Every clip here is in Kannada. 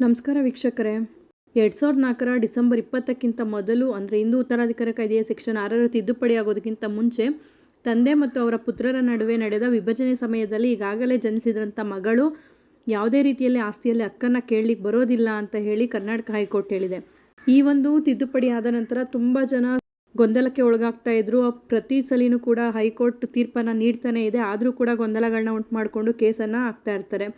ನಮಸ್ಕಾರ ವೀಕ್ಷಕರೇ. ಎರಡ್ ಸಾವಿರದ ನಾಲ್ಕರ ಡಿಸೆಂಬರ್ ಇಪ್ಪತ್ತಕ್ಕಿಂತ ಮೊದಲು, ಅಂದರೆ ಹಿಂದೂ ಉತ್ತರಾಧಿಕಾರ ಕಾಯ್ದೆಯ ಸೆಕ್ಷನ್ ಆರರ ತಿದ್ದುಪಡಿ ಆಗೋದಕ್ಕಿಂತ ಮುಂಚೆ, ತಂದೆ ಮತ್ತು ಅವರ ಪುತ್ರರ ನಡುವೆ ನಡೆದ ವಿಭಜನೆ ಸಮಯದಲ್ಲಿ ಈಗಾಗಲೇ ಜನಿಸಿದಂಥ ಮಗಳು ಯಾವುದೇ ರೀತಿಯಲ್ಲಿ ಆಸ್ತಿಯಲ್ಲಿ ಅಕ್ಕನ ಕೇಳಲಿಕ್ಕೆ ಬರೋದಿಲ್ಲ ಅಂತ ಹೇಳಿ ಕರ್ನಾಟಕ ಹೈಕೋರ್ಟ್ ಹೇಳಿದೆ. ಈ ಒಂದು ತಿದ್ದುಪಡಿ ಆದ ನಂತರ ತುಂಬ ಜನ ಗೊಂದಲಕ್ಕೆ ಒಳಗಾಗ್ತಾ ಇದ್ರು. ಪ್ರತಿ ಸಲಿನೂ ಕೂಡ ಹೈಕೋರ್ಟ್ ತೀರ್ಪನ್ನು ನೀಡ್ತಾನೆ ಇದೆ. ಆದರೂ ಕೂಡ ಗೊಂದಲಗಳನ್ನ ಉಂಟು ಮಾಡಿಕೊಂಡು ಕೇಸನ್ನು ಹಾಕ್ತಾ ಇರ್ತಾರೆ.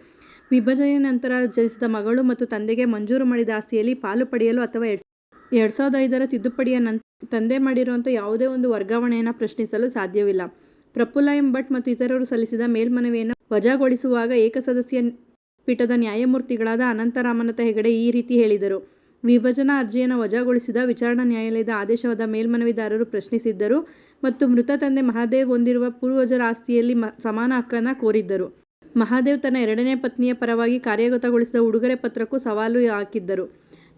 ವಿಭಜನೆಯ ನಂತರ ಜನಿಸಿದ ಮಗಳು ಮತ್ತು ತಂದೆಗೆ ಮಂಜೂರು ಮಾಡಿದ ಆಸ್ತಿಯಲ್ಲಿ ಪಾಲು ಪಡೆಯಲು ಅಥವಾ ಎರಡು ಸಾವಿರದ ಐದರ ತಿದ್ದುಪಡಿಯ ನಂತರ ತಂದೆ ಮಾಡಿರುವಂಥ ಯಾವುದೇ ಒಂದು ವರ್ಗಾವಣೆಯನ್ನು ಪ್ರಶ್ನಿಸಲು ಸಾಧ್ಯವಿಲ್ಲ. ಪ್ರಫುಲ್ಲ ಎಂ ಭಟ್ ಮತ್ತು ಇತರರು ಸಲ್ಲಿಸಿದ ಮೇಲ್ಮನವಿಯನ್ನು ವಜಾಗೊಳಿಸುವಾಗ ಏಕಸದಸ್ಯ ಪೀಠದ ನ್ಯಾಯಮೂರ್ತಿಗಳಾದ ಅನಂತರಾಮನತ ಹೆಗಡೆ ಈ ರೀತಿ ಹೇಳಿದರು. ವಿಭಜನಾ ಅರ್ಜಿಯನ್ನು ವಜಾಗೊಳಿಸಿದ ವಿಚಾರಣಾ ನ್ಯಾಯಾಲಯದ ಆದೇಶವಾದ ಮೇಲ್ಮನವಿದಾರರು ಪ್ರಶ್ನಿಸಿದ್ದರು ಮತ್ತು ಮೃತ ತಂದೆ ಮಹಾದೇವ್ ಹೊಂದಿರುವ ಪೂರ್ವಜರ ಆಸ್ತಿಯಲ್ಲಿ ಸಮಾನ ಹಕ್ಕನ್ನು ಕೋರಿದ್ದರು. ಮಹಾದೇವ್ ತನ್ನ ಎರಡನೇ ಪತ್ನಿಯ ಪರವಾಗಿ ಕಾರ್ಯಗತಗೊಳಿಸಿದ ಉಡುಗೊರೆ ಪತ್ರಕ್ಕೂ ಸವಾಲು ಹಾಕಿದ್ದರು.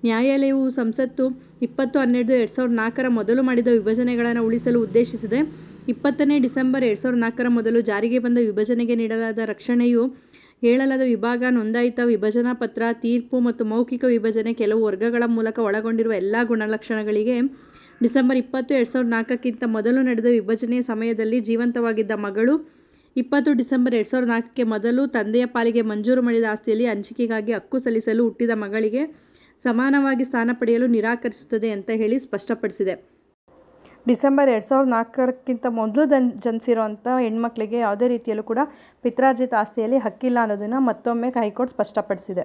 ನ್ಯಾಯಾಲಯವು ಸಂಸತ್ತು ಇಪ್ಪತ್ತು ಹನ್ನೆರಡು ಎರಡು ಸಾವಿರದ ನಾಲ್ಕರ ಮೊದಲು ಮಾಡಿದ ವಿಭಜನೆಗಳನ್ನು ಉಳಿಸಲು ಉದ್ದೇಶಿಸಿದೆ. ಇಪ್ಪತ್ತನೇ ಡಿಸೆಂಬರ್ ಎರಡು ಸಾವಿರದ ನಾಲ್ಕರ ಮೊದಲು ಜಾರಿಗೆ ಬಂದ ವಿಭಜನೆಗೆ ನೀಡಲಾದ ರಕ್ಷಣೆಯು ಹೇಳಲಾದ ವಿಭಾಗ, ನೋಂದಾಯಿತ ವಿಭಜನಾ ಪತ್ರ, ತೀರ್ಪು ಮತ್ತು ಮೌಖಿಕ ವಿಭಜನೆ ಕೆಲವು ವರ್ಗಗಳ ಮೂಲಕ ಒಳಗೊಂಡಿರುವ ಎಲ್ಲಾ ಗುಣಲಕ್ಷಣಗಳಿಗೆ ಡಿಸೆಂಬರ್ ಇಪ್ಪತ್ತು ಎರಡು ಸಾವಿರದ ನಾಲ್ಕಕ್ಕಿಂತ ಮೊದಲು ನಡೆದ ವಿಭಜನೆಯ ಸಮಯದಲ್ಲಿ ಜೀವಂತವಾಗಿದ್ದ ಮಗಳು ಇಪ್ಪತ್ತು ಡಿಸೆಂಬರ್ ಎರಡು ಸಾವಿರದ ನಾಲ್ಕಕ್ಕೆ ಮೊದಲು ತಂದೆಯ ಪಾಲಿಗೆ ಮಂಜೂರು ಮಾಡಿದ ಆಸ್ತಿಯಲ್ಲಿ ಹಂಚಿಕೆಗಾಗಿ ಹಕ್ಕು ಸಲ್ಲಿಸಲು ಹುಟ್ಟಿದ ಮಗಳಿಗೆ ಸಮಾನವಾಗಿ ಸ್ಥಾನ ಪಡೆಯಲು ನಿರಾಕರಿಸುತ್ತದೆ ಅಂತ ಹೇಳಿ ಸ್ಪಷ್ಟಪಡಿಸಿದೆ. ಡಿಸೆಂಬರ್ ಎರಡು ಸಾವಿರದ ನಾಲ್ಕಕ್ಕಿಂತ ಮೊದಲು ದನ್ ಜನಿಸಿರುವಂಥ ಹೆಣ್ಮಕ್ಳಿಗೆ ಯಾವುದೇ ರೀತಿಯಲ್ಲೂ ಕೂಡ ಪಿತ್ರಾರ್ಜಿತ ಆಸ್ತಿಯಲ್ಲಿ ಹಕ್ಕಿಲ್ಲ ಅನ್ನೋದನ್ನು ಮತ್ತೊಮ್ಮೆ ಹೈಕೋರ್ಟ್ ಸ್ಪಷ್ಟಪಡಿಸಿದೆ.